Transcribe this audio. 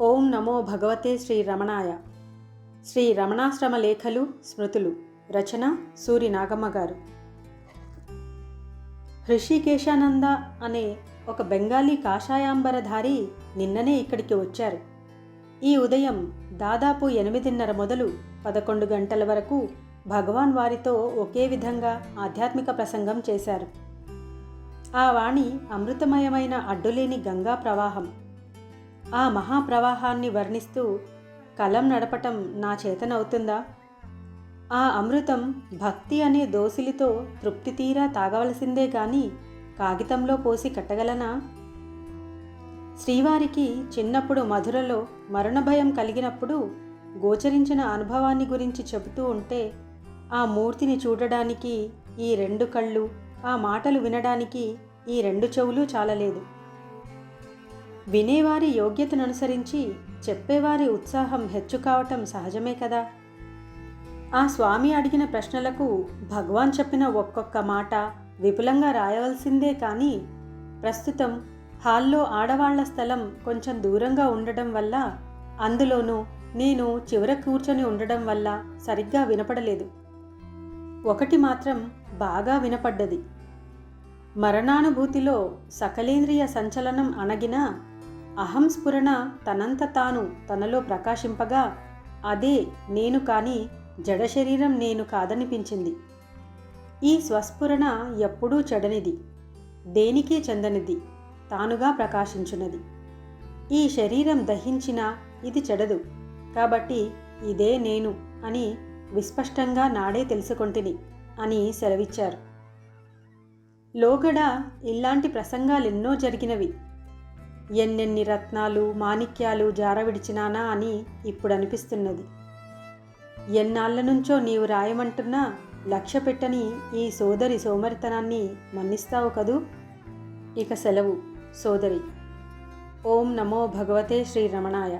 ఓం నమో భగవతే శ్రీ రమణాయ. శ్రీ రమణాశ్రమ లేఖలు స్మృతులు. రచన సూరి నాగమ్మ గారు. హృషికేశానంద అనే ఒక బెంగాలీ కాషాయాంబరధారి నిన్ననే ఇక్కడికి వచ్చారు. ఈ ఉదయం దాదాపు ఎనిమిదిన్నర మొదలు పదకొండు గంటల వరకు భగవాన్ వారితో ఒకే విధంగా ఆధ్యాత్మిక ప్రసంగం చేశారు. ఆ వాణి అమృతమయమైన అడ్డులేని గంగా ప్రవాహం. ఆ మహాప్రవాహాన్ని వర్ణిస్తూ కలం నడపటం నా చేతనవుతుందా? ఆ అమృతం భక్తి అనే దోసిలితో తృప్తి తీరా తాగవలసిందే గాని కాగితంలో పోసి కట్టగలనా? శ్రీవారికి చిన్నప్పుడు మధురలో మరణభయం కలిగినప్పుడు గోచరించిన అనుభవాన్ని గురించి చెబుతూ ఉంటే ఆ మూర్తిని చూడడానికి ఈ రెండు కళ్ళు ఆ మాటలు వినడానికి ఈ రెండు చెవులు చాలలేదు. వినేవారి యోగ్యతను అనుసరించి చెప్పేవారి ఉత్సాహం హెచ్చు కావటం సహజమే కదా. ఆ స్వామి అడిగిన ప్రశ్నలకు భగవాన్ చెప్పిన ఒక్కొక్క మాట విపులంగా రాయవలసిందే కానీ ప్రస్తుతం హాల్లో ఆడవాళ్ళ స్థలం కొంచెం దూరంగా ఉండడం వల్ల అందులోనూ నేను చివర కూర్చొని ఉండడం వల్ల సరిగ్గా వినపడలేదు. ఒకటి మాత్రం బాగా వినపడ్డది. మరణానుభూతిలో సకలేంద్రియ సంచలనం అణగిన అహం స్ఫురణ తనంత తాను తనలో ప్రకాశింపగా అదే నేను కాని జడ శరీరం నేను కాదనిపించింది. ఈ స్వస్ఫురణ ఎప్పుడూ చెడనిది దేనికే చెందనిది తానుగా ప్రకాశించున్నది. ఈ శరీరం దహించినా ఇది చెడదు కాబట్టి ఇదే నేను అని విస్పష్టంగా నాడే తెలుసుకొంటిని అని సెలవిచ్చారు. లోగడ ఇలాంటి ప్రసంగాలెన్నో జరిగినవి. ఎన్నెన్ని రత్నాలు మాణిక్యాలు జారవిడిచినానా అని ఇప్పుడు అనిపిస్తున్నది ఎన్నాళ్ళ నుంచో నీవు రాయమంటున్నా లక్ష్య పెట్టని ఈ సోదరి సోమరితనాన్ని మన్నిస్తావు కదూ? ఇక సెలవు సోదరి. ఓం నమో భగవతే శ్రీ రమణాయ